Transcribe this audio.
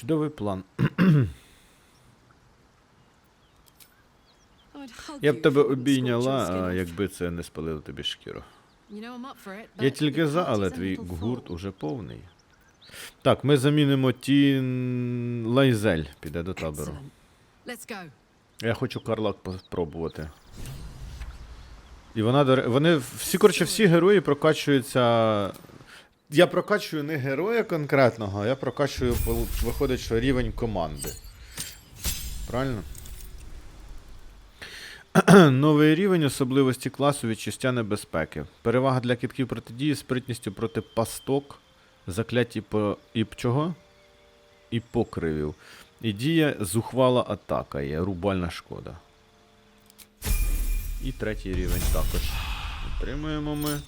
Чудовий план. Я б тебе обійняла, якби це не спалило тобі шкіру. Я тільки за, але твій гурт уже повний. Так, ми замінимо тін Лайзель, піде до табору. Я хочу Карлак спробувати. І вона Вони всі, коротше, всі герої прокачуються. Я прокачую не героя конкретного, а я прокачую, виходить, що рівень команди. Правильно? Новий рівень особливості класу відчуття небезпеки. Перевага для кітків протидії спритністю проти пасток, закляті по... і чого? І покривів. І діє зухвала атака є, рубальна шкода. І третій рівень також. Отримуємо ми.